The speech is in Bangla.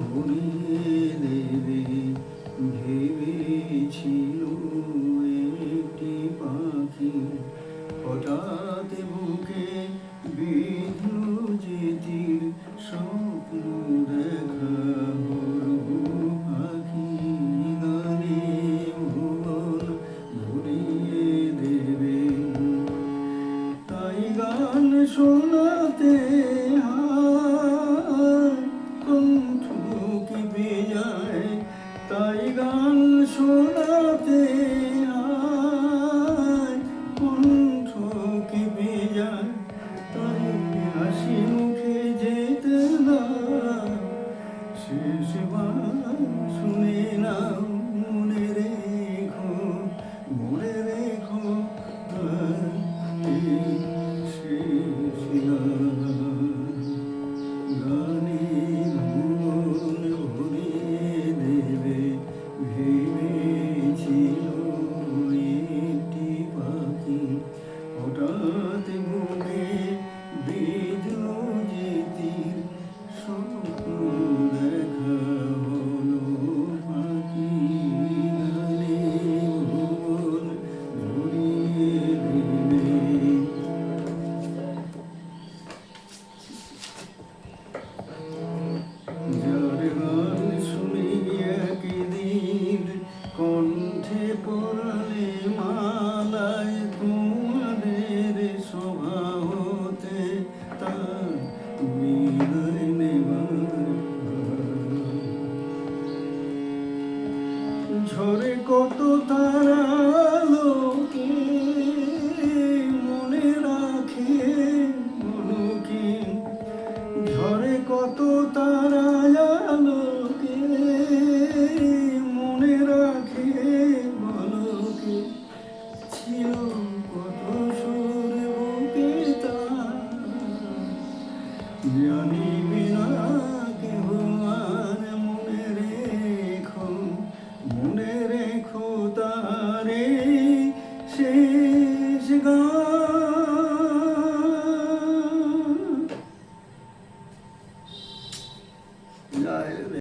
ভরিয়ে দেবে ভেবেছিল পাখি। হঠাৎ বুকে বিধু যেতির স্বপ্ন দেখা পাখি। দেবে। তাই গান শোনাতে তাই গান শোনাতে ঝরে কত তারা মনে রাখে মনকে ঝরে কত তারা মনে রাখে বলকে ছিল কত সুর বুকে তার জানিবি না কেহ